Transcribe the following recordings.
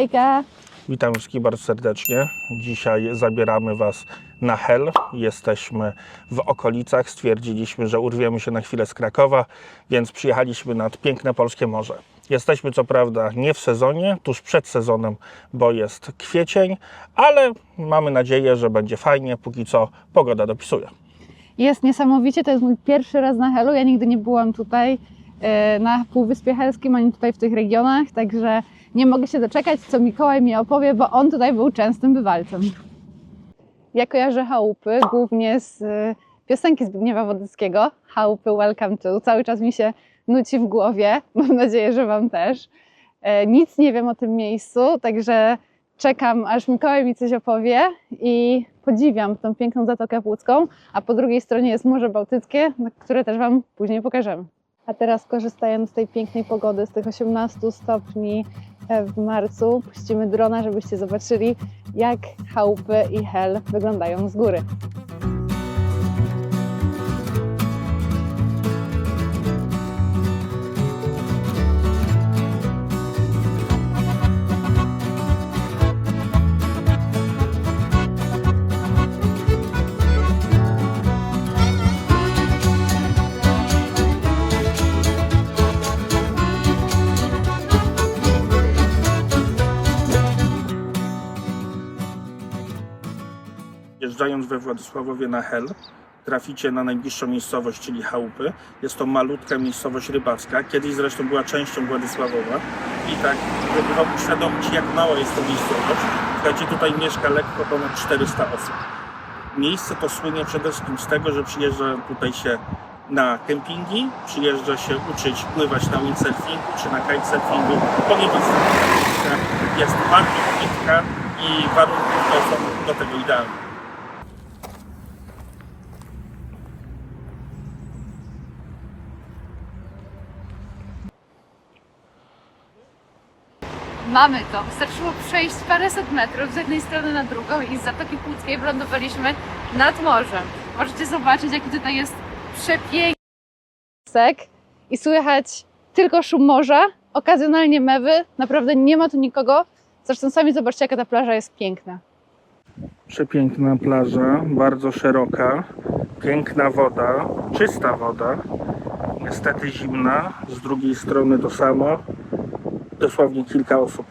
Hejka! Witam wszystkich bardzo serdecznie. Dzisiaj zabieramy Was na Hel. Jesteśmy w okolicach. Stwierdziliśmy, że urwiemy się na chwilę z Krakowa, więc przyjechaliśmy nad piękne polskie morze. Jesteśmy co prawda nie w sezonie, tuż przed sezonem, bo jest kwiecień, ale mamy nadzieję, że będzie fajnie. Póki co pogoda dopisuje. Jest niesamowicie, to jest mój pierwszy raz na Helu. Ja nigdy nie byłam tutaj e, na Półwyspie Helskim, ani tutaj w tych regionach, także nie mogę się doczekać, co Mikołaj mi opowie, bo on tutaj był częstym bywalcem. Ja kojarzę chałupy głównie z e, piosenki Zbigniewa Wodeckiego, chałupy Welcome to. Cały czas mi się nuci w głowie, mam nadzieję, że Wam też. E, Nic nie wiem o tym miejscu, także czekam, aż Mikołaj mi coś opowie i podziwiam tą piękną Zatokę Płucką, a po drugiej stronie jest Morze Bałtyckie, które też Wam później pokażemy. A teraz korzystając z tej pięknej pogody, z tych 18 stopni w marcu, puścimy drona, żebyście zobaczyli, jak chałupy i hel wyglądają z góry. Jeżdżając we Władysławowie na Hel, traficie na najbliższą miejscowość, czyli Chałupy. Jest to malutka miejscowość rybacka. Kiedyś zresztą była częścią Władysławowa. I tak, żeby wam uświadomić, jak mała jest to miejscowość, słuchajcie, tutaj mieszka lekko ponad 400 osób. Miejsce to słynie przede wszystkim z tego, że przyjeżdża tutaj się na kempingi, przyjeżdża się uczyć pływać na windsurfingu czy na kitesurfingu, ponieważ ta jest bardzo płytka i warunki są do tego idealne. Mamy to. Wystarczyło przejść paręset metrów z jednej strony na drugą i z Zatoki Płuckiej wylądowaliśmy nad morzem. Możecie zobaczyć, jaki tutaj jest przepiękny. I słychać tylko szum morza, okazjonalnie mewy, naprawdę nie ma tu nikogo. Zresztą sami zobaczcie, jaka ta plaża jest piękna. Przepiękna plaża, bardzo szeroka, piękna woda, czysta woda, niestety zimna, z drugiej strony to samo, dosłownie kilka osób.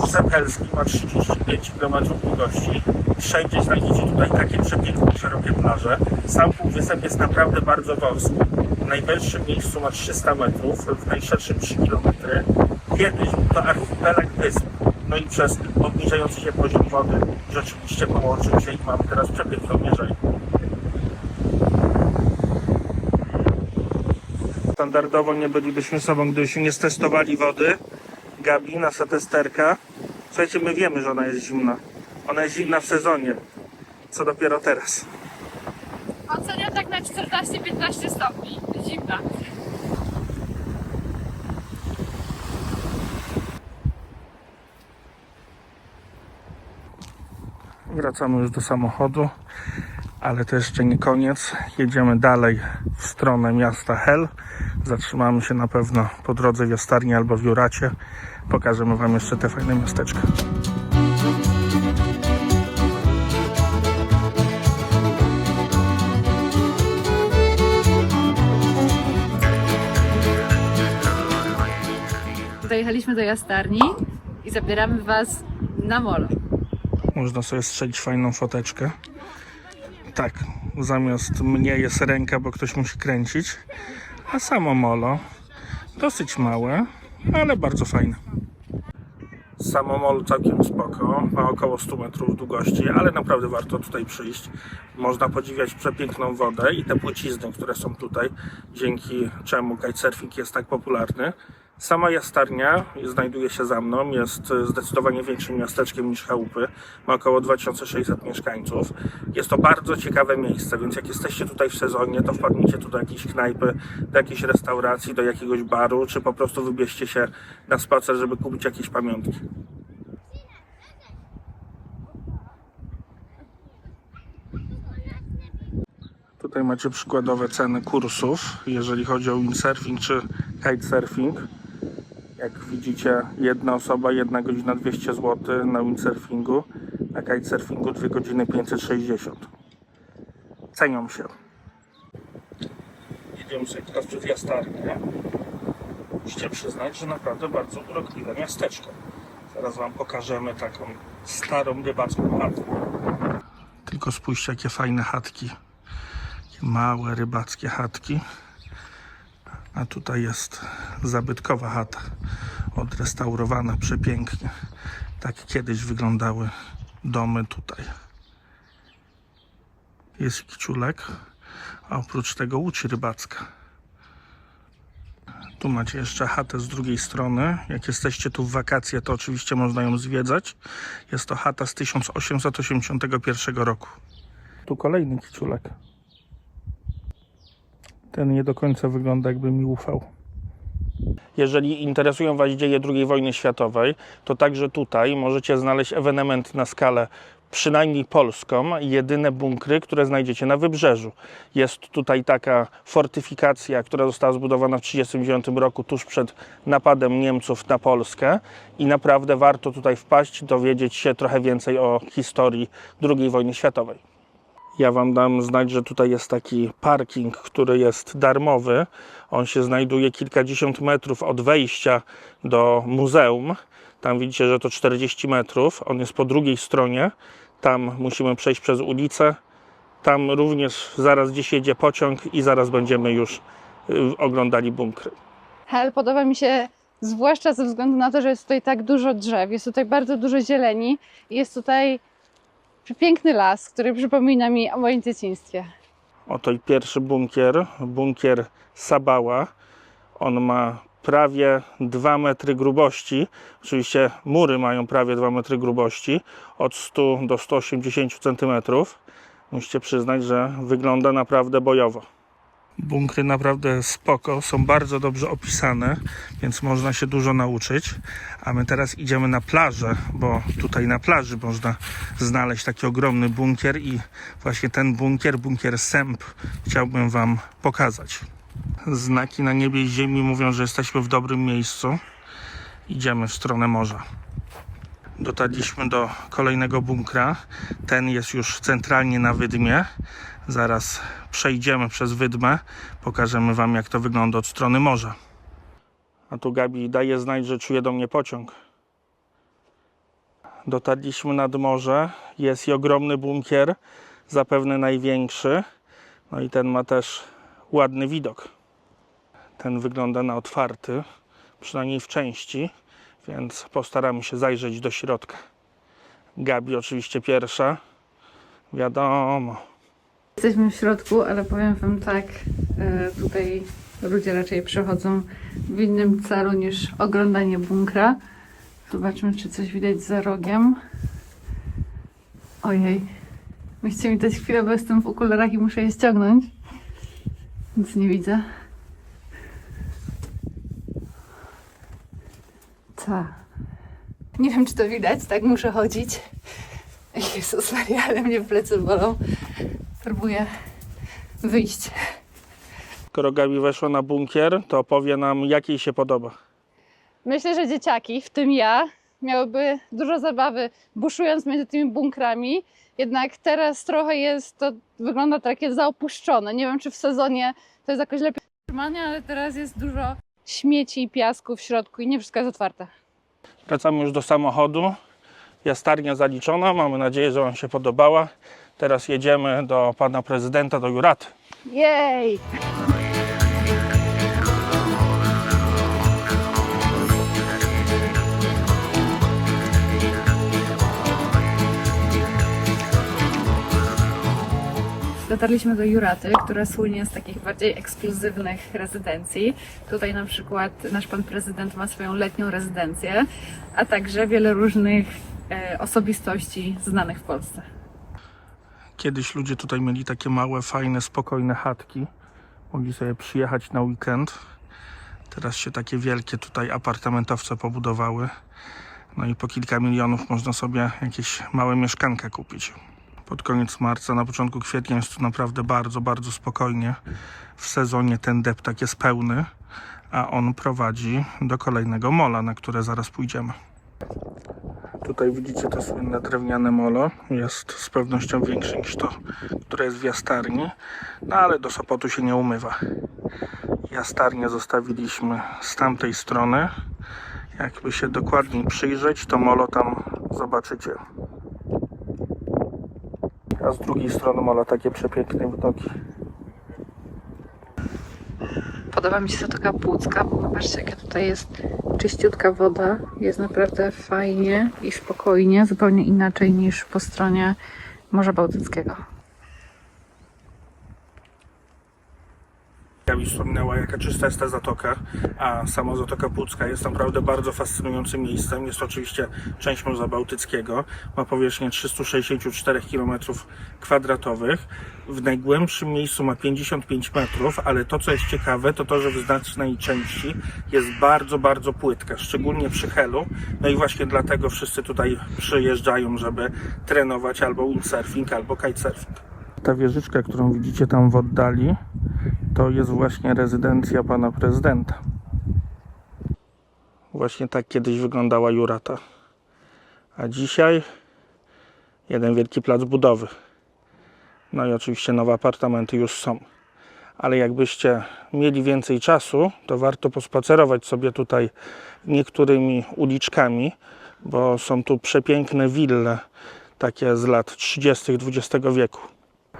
Wysep Helski ma 35 km długości. Wszędzie znajdziecie tutaj takie przepiękne, szerokie plaże. Sam półwysep jest naprawdę bardzo wąski. W najwyższym miejscu ma 300 metrów, w najszerszym 3 km. Kiedyś był to archipelag wysp. No i przez obniżający się poziom wody rzeczywiście połączył się i mamy teraz przepiękną mierzenie. Standardowo nie bylibyśmy sobą, gdybyśmy nie stestowali wody. Gabi, nasza testerka. Słuchajcie, my wiemy, że ona jest zimna. Ona jest zimna w sezonie. Co dopiero teraz. Oceniam tak na 14-15 stopni. Zimna. Wracamy już do samochodu, ale to jeszcze nie koniec. Jedziemy dalej w stronę miasta Hel. Zatrzymamy się na pewno po drodze w Jastarni albo w Juracie. Pokażemy Wam jeszcze te fajne miasteczka. Dojechaliśmy do Jastarni i zabieramy Was na molo. Można sobie strzelić fajną foteczkę. Tak, zamiast mnie jest ręka, bo ktoś musi kręcić. A samo molo dosyć małe, ale bardzo fajne. Samo molo całkiem spoko, ma około 100 metrów długości, ale naprawdę warto tutaj przyjść. Można podziwiać przepiękną wodę i te płcizny, które są tutaj, dzięki czemu kitesurfing jest tak popularny. Sama Jastarnia znajduje się za mną, jest e, zdecydowanie większym miasteczkiem niż Chałupy, ma około 2600 mieszkańców. Jest to bardzo ciekawe miejsce, więc jak jesteście tutaj w sezonie, to wpadnijcie tu do jakiejś knajpy, do jakiejś restauracji, do jakiegoś baru, czy po prostu wybierzcie się na spacer, żeby kupić jakieś pamiątki. Tutaj macie przykładowe ceny kursów, jeżeli chodzi o windsurfing czy kitesurfing. Jak widzicie, jedna osoba, jedna godzina 200 zł na windsurfingu, na kitesurfingu 2 godziny 560. Cenią się. Jedziemy sobie teraz przez Jastarnię. Musicie przyznać, że naprawdę bardzo urokliwe miasteczko. Zaraz Wam pokażemy taką starą rybacką chatę. Tylko spójrzcie, jakie fajne chatki. Takie małe rybackie chatki. A tutaj jest zabytkowa chata. Odrestaurowana przepięknie. Tak kiedyś wyglądały domy tutaj. Jest kciulek, a oprócz tego łódź rybacka. Tu macie jeszcze chatę z drugiej strony. Jak jesteście tu w wakacje, to oczywiście można ją zwiedzać. Jest to chata z 1881 roku. Tu kolejny kciulek. Ten nie do końca wygląda, jakby mi ufał. Jeżeli interesują Was dzieje II wojny światowej, to także tutaj możecie znaleźć ewenement na skalę przynajmniej polską, jedyne bunkry, które znajdziecie na wybrzeżu. Jest tutaj taka fortyfikacja, która została zbudowana w 1939 roku, tuż przed napadem Niemców na Polskę i naprawdę warto tutaj wpaść, dowiedzieć się trochę więcej o historii II wojny światowej. Ja Wam dam znać, że tutaj jest taki parking, który jest darmowy. On się znajduje kilkadziesiąt metrów od wejścia do muzeum. Tam widzicie, że to 40 metrów. On jest po drugiej stronie. Tam musimy przejść przez ulicę. Tam również zaraz gdzieś jedzie pociąg i zaraz będziemy już y, oglądali bunkry. Hel podoba mi się zwłaszcza ze względu na to, że jest tutaj tak dużo drzew, jest tutaj bardzo dużo zieleni jest tutaj piękny las, który przypomina mi o moim dzieciństwie. Oto i pierwszy bunkier, bunkier Sabała. On ma prawie 2 metry grubości. Oczywiście mury mają prawie 2 metry grubości, od 100 do 180 centymetrów. Musicie przyznać, że wygląda naprawdę bojowo. Bunkry naprawdę spoko, są bardzo dobrze opisane, więc można się dużo nauczyć. A my teraz idziemy na plażę, bo tutaj na plaży można znaleźć taki ogromny bunkier i właśnie ten bunkier, bunkier Sęp, chciałbym Wam pokazać. Znaki na niebie i ziemi mówią, że jesteśmy w dobrym miejscu. Idziemy w stronę morza. Dotarliśmy do kolejnego bunkra. Ten jest już centralnie na Wydmie. Zaraz przejdziemy przez Wydmę. Pokażemy Wam, jak to wygląda od strony morza. A tu Gabi daje znać, że czuje do mnie pociąg. Dotarliśmy nad morze. Jest i ogromny bunkier, zapewne największy. No i ten ma też ładny widok. Ten wygląda na otwarty, przynajmniej w części, więc postaramy się zajrzeć do środka. Gabi oczywiście pierwsza. Wiadomo. Jesteśmy w środku, ale powiem Wam tak, e, tutaj ludzie raczej przychodzą w innym celu niż oglądanie bunkra. Zobaczmy, czy coś widać za rogiem. Ojej. Musicie mi dać chwilę, bo jestem w okularach i muszę je ściągnąć. Nic nie widzę. Nie wiem, czy to widać, tak muszę chodzić. Jezus Maria, ale mnie plecy bolą. Próbuję wyjść. Skoro Gabi weszła na bunkier, to opowie nam, jak jej się podoba. Myślę, że dzieciaki, w tym ja, miałyby dużo zabawy buszując między tymi bunkrami. Jednak teraz trochę jest, to wygląda takie zaopuszczone. Nie wiem, czy w sezonie to jest jakoś lepiej utrzymane, ale teraz jest dużo śmieci i piasku w środku i nie wszystko jest otwarte. Wracamy już do samochodu. Jastarnia zaliczona. Mamy nadzieję, że Wam się podobała. Teraz jedziemy do pana prezydenta, do Juraty. Jej! Dotarliśmy do Juraty, która słynie z takich bardziej ekskluzywnych rezydencji. Tutaj na przykład nasz pan prezydent ma swoją letnią rezydencję, a także wiele różnych e, osobistości znanych w Polsce. Kiedyś ludzie tutaj mieli takie małe, fajne, spokojne chatki. Mogli sobie przyjechać na weekend. Teraz się takie wielkie tutaj apartamentowce pobudowały. No i po kilka milionów można sobie jakieś małe mieszkanka kupić. Pod koniec marca, na początku kwietnia jest tu naprawdę bardzo, bardzo spokojnie. W sezonie ten deptak jest pełny, a on prowadzi do kolejnego mola, na które zaraz pójdziemy. Tutaj widzicie to słynne drewniane molo. Jest z pewnością większe niż to, które jest w jastarni, no ale do Sopotu się nie umywa. Jastarnię zostawiliśmy z tamtej strony. Jakby się dokładniej przyjrzeć, to molo tam zobaczycie. A z drugiej strony molo takie przepiękne widoki. Podoba mi się Zatoka Płucka, bo zobaczcie jaka tutaj jest czyściutka woda. Jest naprawdę fajnie i spokojnie, zupełnie inaczej niż po stronie Morza Bałtyckiego. Gabi wspominała, jaka czysta jest ta zatoka, a sama Zatoka Pucka jest naprawdę bardzo fascynującym miejscem. Jest oczywiście część Morza Bałtyckiego. Ma powierzchnię 364 km kwadratowych. W najgłębszym miejscu ma 55 metrów, ale to, co jest ciekawe, to to, że w znacznej części jest bardzo, bardzo płytka, szczególnie przy Helu. No i właśnie dlatego wszyscy tutaj przyjeżdżają, żeby trenować albo windsurfing, albo kitesurfing. Ta wieżyczka, którą widzicie tam w oddali, to jest właśnie rezydencja pana prezydenta. Właśnie tak kiedyś wyglądała Jurata. A dzisiaj jeden wielki plac budowy. No i oczywiście nowe apartamenty już są. Ale jakbyście mieli więcej czasu, to warto pospacerować sobie tutaj niektórymi uliczkami, bo są tu przepiękne wille, takie z lat 30. XX wieku.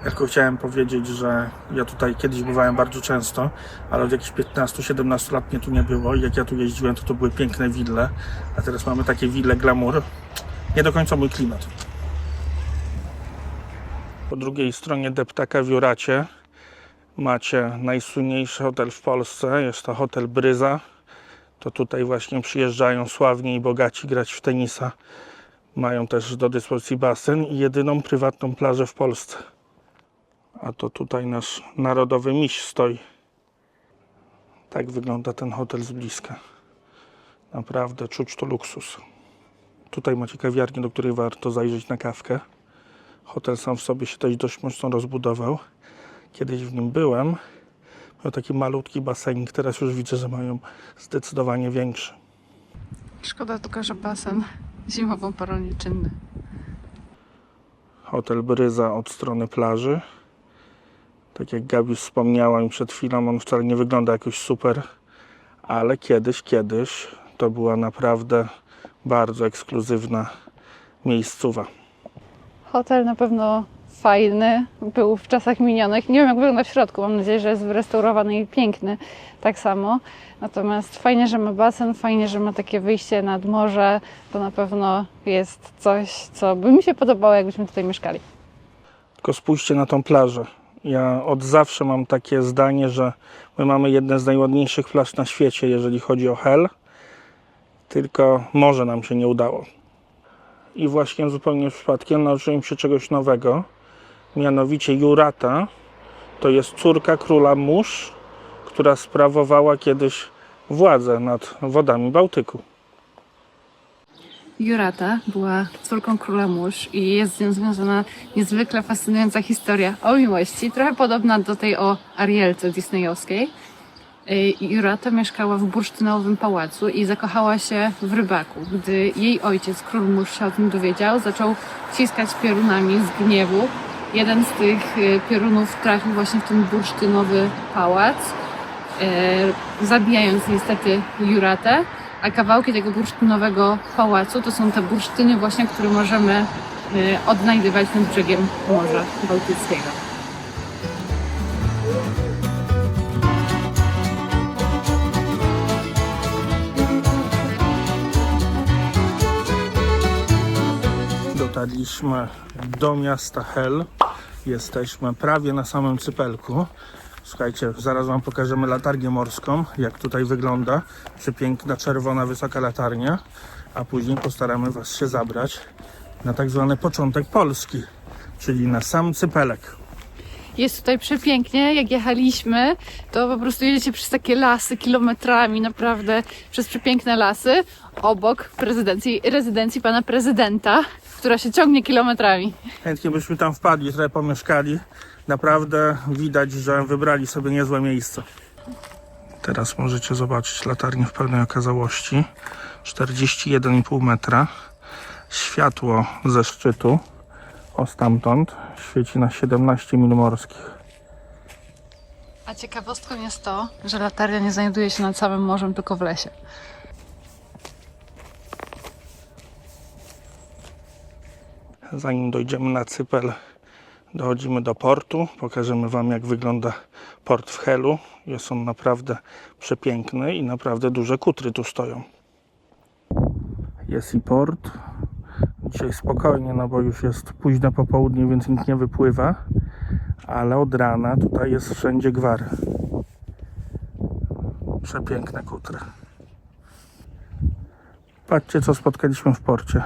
Tylko chciałem powiedzieć, że ja tutaj kiedyś bywałem bardzo często, ale od jakichś 15-17 lat mnie tu nie było i jak ja tu jeździłem, to to były piękne wille, a teraz mamy takie wille glamour. Nie do końca mój klimat. Po drugiej stronie deptaka w Juracie macie najsłynniejszy hotel w Polsce, jest to hotel Bryza. To tutaj właśnie przyjeżdżają sławni i bogaci grać w tenisa. Mają też do dyspozycji basen i jedyną prywatną plażę w Polsce. A to tutaj nasz narodowy miś stoi. Tak wygląda ten hotel z bliska. Naprawdę czuć to luksus. Tutaj macie kawiarnię, do której warto zajrzeć na kawkę. Hotel sam w sobie się też dość mocno rozbudował. Kiedyś w nim byłem. Miał taki malutki basenik, teraz już widzę, że mają zdecydowanie większy. Szkoda tylko, że basen zimową porą nieczynny. Hotel Bryza od strony plaży. Tak jak Gabi wspomniała mi przed chwilą, on wcale nie wygląda jakoś super, ale kiedyś, kiedyś to była naprawdę bardzo ekskluzywna miejscowa. Hotel na pewno fajny, był w czasach minionych. Nie wiem, jak wygląda w środku. Mam nadzieję, że jest wyrestaurowany i piękny tak samo. Natomiast fajnie, że ma basen, fajnie, że ma takie wyjście nad morze. To na pewno jest coś, co by mi się podobało, jakbyśmy tutaj mieszkali. Tylko spójrzcie na tą plażę. Ja od zawsze mam takie zdanie, że my mamy jedne z najładniejszych plaż na świecie, jeżeli chodzi o Hel. Tylko morze nam się nie udało. I właśnie zupełnie przypadkiem nauczyłem się czegoś nowego. Mianowicie Jurata to jest córka króla mórz, która sprawowała kiedyś władzę nad wodami Bałtyku. Jurata była córką króla mórz i jest z nią związana niezwykle fascynująca historia o miłości, trochę podobna do tej o Arielce disneyowskiej. Y, Jurata mieszkała w bursztynowym pałacu i zakochała się w rybaku. Gdy jej ojciec, król mórz, się o tym dowiedział, zaczął ciskać piorunami z gniewu. Jeden z tych y, piorunów trafił właśnie w ten bursztynowy pałac, y, zabijając niestety Juratę. A kawałki tego bursztynowego pałacu to są te bursztyny właśnie, które możemy y, odnajdywać nad brzegiem Morza Bałtyckiego. Dotarliśmy do miasta Hel. Jesteśmy prawie na samym cypelku. Słuchajcie, zaraz Wam pokażemy latarnię morską, jak tutaj wygląda. Przepiękna, czerwona, wysoka latarnia. A później postaramy Was się zabrać na tak zwany początek Polski, czyli na sam cypelek. Jest tutaj przepięknie. Jak jechaliśmy, to po prostu jedziecie przez takie lasy kilometrami, naprawdę przez przepiękne lasy, obok prezydencji, rezydencji pana prezydenta, która się ciągnie kilometrami. Chętnie byśmy tam wpadli, trochę pomieszkali. Naprawdę widać, że wybrali sobie niezłe miejsce. Teraz możecie zobaczyć latarnię w pełnej okazałości. 41,5 metra. Światło ze szczytu, o stamtąd, świeci na 17 mil morskich. A ciekawostką jest to, że latarnia nie znajduje się nad samym morzem, tylko w lesie. Zanim dojdziemy na Cypel, dochodzimy do portu. Pokażemy Wam, jak wygląda port w Helu. Jest on naprawdę przepiękny i naprawdę duże kutry tu stoją. Jest i port. Dzisiaj spokojnie, no bo już jest późne popołudnie, więc nikt nie wypływa. Ale od rana tutaj jest wszędzie gwar. Przepiękne kutry. Patrzcie, co spotkaliśmy w porcie.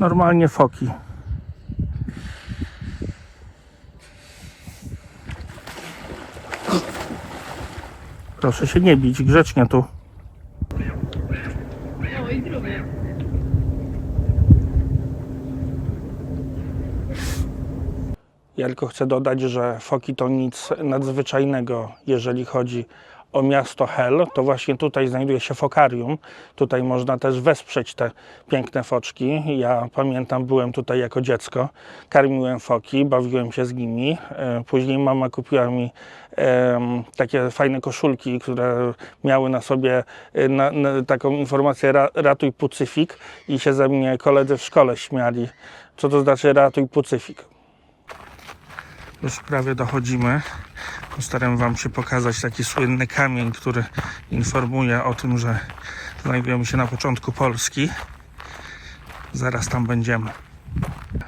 Normalnie foki. Proszę się nie bić, grzecznie tu. Ja tylko chcę dodać, że foki to nic nadzwyczajnego, jeżeli chodzi o miasto Hel. To właśnie tutaj znajduje się fokarium. Tutaj można też wesprzeć te piękne foczki. Ja pamiętam, byłem tutaj jako dziecko, karmiłem foki, bawiłem się z nimi. E, Później mama kupiła mi takie fajne koszulki, które miały na sobie e, na, na, taką informację ra, ratuj Pucyfik i się ze mnie koledzy w szkole śmiali. Co to znaczy ratuj Pucyfik? Już prawie dochodzimy. Postaram Wam się pokazać taki słynny kamień, który informuje o tym, że znajdujemy się na początku Polski. Zaraz tam będziemy.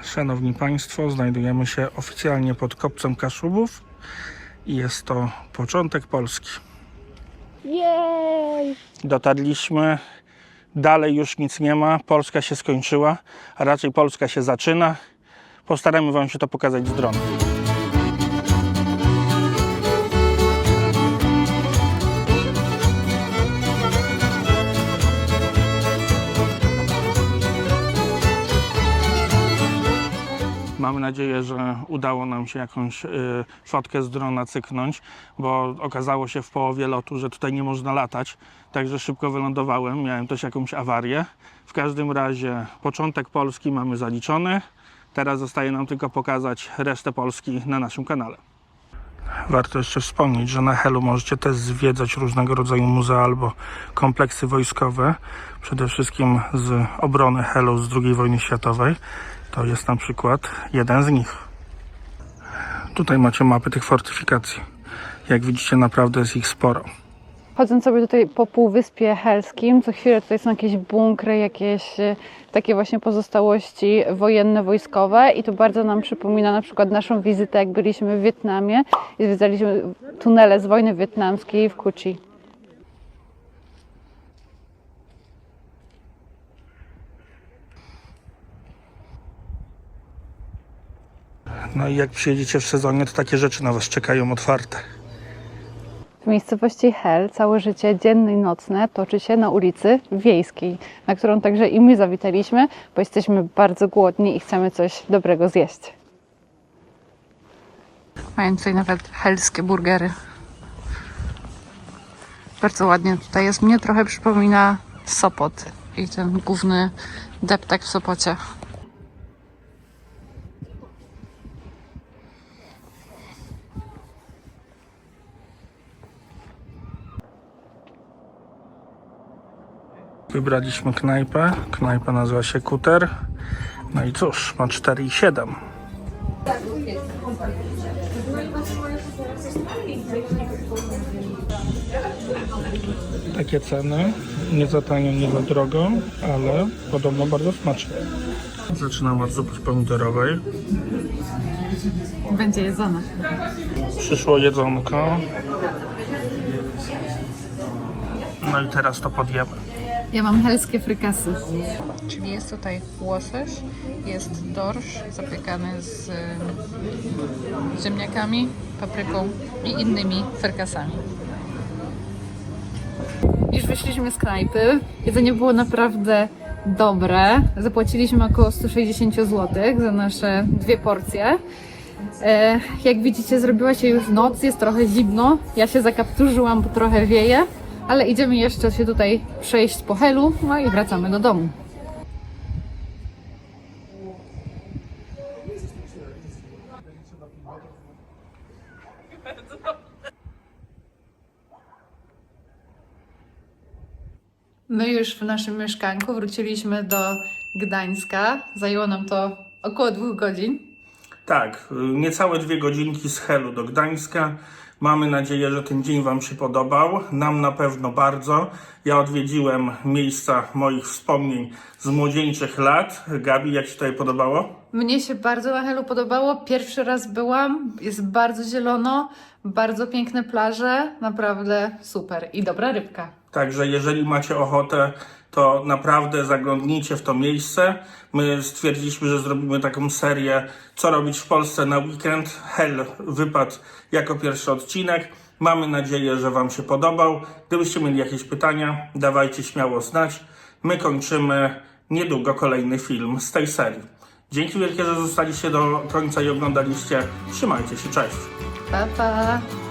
Szanowni Państwo, znajdujemy się oficjalnie pod Kopcem Kaszubów i jest to początek Polski. Jej! Dotarliśmy, dalej już nic nie ma, Polska się skończyła, a raczej Polska się zaczyna. Postaramy Wam się to pokazać z drona. Nadzieję, że udało nam się jakąś y, fotkę z drona cyknąć, bo okazało się w połowie lotu, że tutaj nie można latać, także szybko wylądowałem, miałem też jakąś awarię. W każdym razie początek Polski mamy zaliczony, teraz zostaje nam tylko pokazać resztę Polski na naszym kanale. Warto jeszcze wspomnieć, że na Helu możecie też zwiedzać różnego rodzaju muzea albo kompleksy wojskowe, przede wszystkim z obrony Helu z II wojny światowej. To jest na przykład jeden z nich. Tutaj macie mapy tych fortyfikacji. Jak widzicie, naprawdę jest ich sporo. Chodząc sobie tutaj po Półwyspie Helskim, co chwilę tutaj są jakieś bunkry, jakieś e, takie właśnie pozostałości wojenne, wojskowe i to bardzo nam przypomina na przykład naszą wizytę, jak byliśmy w Wietnamie i zwiedzaliśmy tunele z wojny wietnamskiej w Cu No i jak przyjedziecie w sezonie, to takie rzeczy na Was czekają otwarte. W miejscowości Hel całe życie dzienne i nocne toczy się na ulicy Wiejskiej, na którą także i my zawitaliśmy, bo jesteśmy bardzo głodni i chcemy coś dobrego zjeść. Mają tutaj nawet helskie burgery. Bardzo ładnie tutaj jest. Mnie trochę przypomina Sopot i ten główny deptak w Sopocie. Wybraliśmy knajpę. Knajpa nazywa się Kuter. No i cóż, ma 4,7. Takie ceny. Nie za tanio, nie za drogo, ale podobno bardzo smaczne. Zaczynam od zupy pomidorowej. Będzie jedzone. Przyszło jedzonko. No i teraz to podjemy. Ja mam helskie frykasy. Czyli jest tutaj łosoś, jest dorsz zapiekany z ziemniakami, papryką i innymi ferkasami. Już wyszliśmy z knajpy. Jedzenie było naprawdę dobre. Zapłaciliśmy około 160 zł za nasze dwie porcje. E, jak widzicie, zrobiła się już noc, jest trochę zimno. Ja się zakapturzyłam, bo trochę wieje, ale idziemy jeszcze się tutaj przejść po Helu, no i wracamy do domu. My już w naszym mieszkanku wróciliśmy do Gdańska. Zajęło nam to około dwóch godzin. Tak, niecałe dwie godzinki z Helu do Gdańska. Mamy nadzieję, że ten dzień Wam się podobał. Nam na pewno bardzo. Ja odwiedziłem miejsca moich wspomnień z młodzieńczych lat. Gabi, jak Ci tutaj podobało? Mnie się bardzo na Helu podobało. Pierwszy raz byłam. Jest bardzo zielono, bardzo piękne plaże. Naprawdę super. I dobra rybka. Także jeżeli macie ochotę, to naprawdę zaglądnijcie w to miejsce. My stwierdziliśmy, że zrobimy taką serię, co robić w Polsce na weekend. Hell wypadł jako pierwszy odcinek. Mamy nadzieję, że Wam się podobał. Gdybyście mieli jakieś pytania, dawajcie śmiało znać. My kończymy niedługo kolejny film z tej serii. Dzięki wielkie, że zostaliście do końca i oglądaliście. Trzymajcie się, cześć! Pa, pa!